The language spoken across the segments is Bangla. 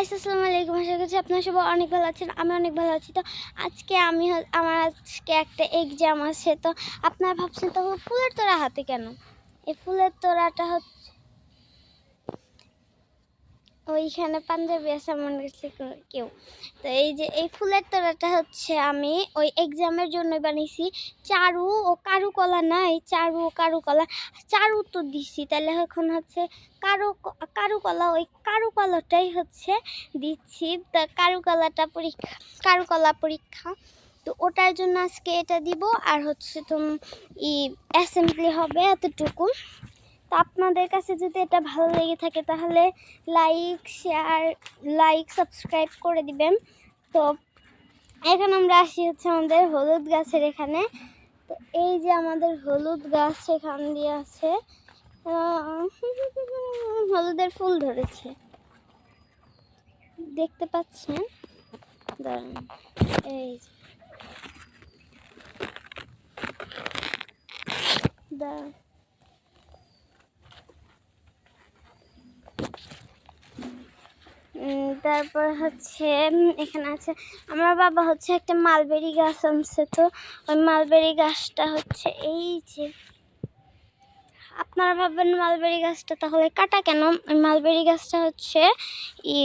আসসালামু আলাইকুম আশা করছি আপনারা সবাই অনেক ভালো আছেন, আমি অনেক ভালো আছি। তো আজকে আমি আমার আজকে একটা এক্সাম আছে। তো আপনারা ভাবছেন, তো ফুলের তোড়া হাতে কেন? এই ফুলের তোড়াটা হচ্ছে ওইখানে পাঞ্জাবি আছে, আমার কাছে কো- কেউ। তো এই যে এই ফুলের তোড়াটা হচ্ছে আমি ওই এক্সামের জন্য বানিয়েছি। চারু ও কারুকলা না, এই চারু ও কারুকলা। চারু তো দিছি, তাহলে এখন হচ্ছে কারু কারুকলা, ওই কারুকলাটাই হচ্ছে দিচ্ছি। তা কারুকলাটা পরীক্ষা, কারুকলা পরীক্ষা। তো ওটার জন্য আজকে এটা দিব, আর হচ্ছে তো ই অ্যাসেম্বলি হবে এতটুকু। তো আপনাদের কাছে যদি এটা ভালো লেগে থাকে, তাহলে লাইক শেয়ার লাইক সাবস্ক্রাইব করে দিবেন। তো এখন আমরা আসি হচ্ছে আমাদের হলুদ গাছের এখানে। তো এই যে আমাদের হলুদ গাছ এখান দিয়ে আছে। হলুদের ফুল ধরেছে। দেখতে পাচ্ছেন? দাঁড়ান, এই। দাঁড়ান। তারপর হচ্ছে এখানে আছে, আমার বাবা হচ্ছে একটা মালবেরি গাছ আনছে তো, ওই মালবেরি গাছটা হচ্ছে এই যে, আপনারা ভাববেন মালবেরি গাছটা তাহলে কাটা কেন? ওই মালবেরি গাছটা হচ্ছে ই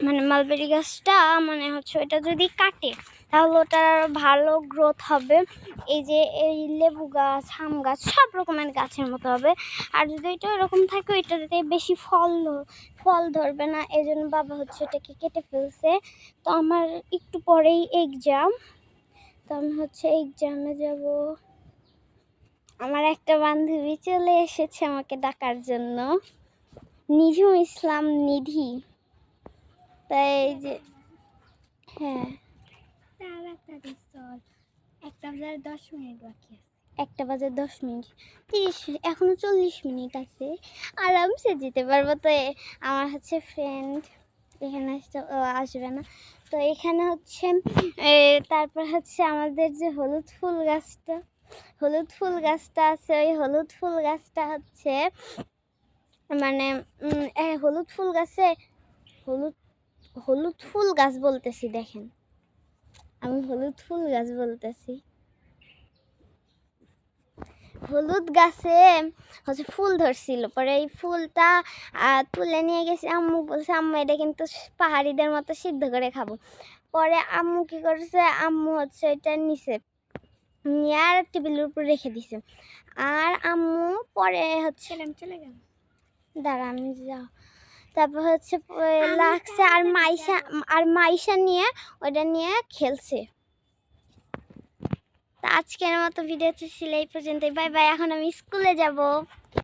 মানে মালবেরি গাছটা মানে হচ্ছে ওটা যদি কাটে, তাহলে ওটার ভালো গ্রোথ হবে। এই যে এই লেবু গাছ, আম গাছ, সব রকমের গাছের মতো হবে। আর যদি এটা এরকম থাকে, ওইটা ওইটাতে বেশি ফল ফল ধরবে না এই জন্য বাবা হচ্ছে এটাকে কেটে ফেলছে। তো আমার একটু পরেই এক্সাম তো আমি হচ্ছে এক্সামে যাব। আমার একটা বান্ধবী চলে এসেছে আমাকে ডাকার জন্য। নিঝুম ইসলাম নিধি। তাই এই যে হ্যাঁ একটা বাজার দশ মিনিট বাকি আছে। একটা বাজার দশ মিনিট। তিরিশ এখনও চল্লিশ মিনিট আছে। আরামসে যেতে পারব। তো আমার হচ্ছে ফ্রেন্ড এখানে আসতে ও আসবে না। তো এখানে হচ্ছে তারপর হচ্ছে আমাদের যে হলুদ ফুল গাছটা হলুদ ফুল গাছটা আছে। ওই হলুদ ফুল গাছটা হচ্ছে মানে হলুদ ফুল গাছে হলুদ হলুদ ফুল গাছ বলতেছি দেখেন। আমি হলুদ ফুল গাছ বলতেছি। হলুদ গাছে হচ্ছে ফুল ধরছিল। পরে এই ফুলটা তুলে নিয়ে গেছি আম্মু। বলছে আম্মু এটা কিন্তু পাহাড়িদের মতো সিদ্ধ করে খাব। পরে আম্মু কি করেছে আম্মু হচ্ছে এটা নিচে নিয়ে আর টেবিলের উপর রেখে দিছে। আর আম্মু পরে হচ্ছে চলে গেল দাঁড়া আমি যাও। তারপর হচ্ছে লাগছে আর মাইশা আর মাইশা নিয়ে ওটা নিয়ে খেলছে। তা আজকের মতো ভিডিও ছিল এই পর্যন্তই। বাই বাই এখন আমি স্কুলে যাব।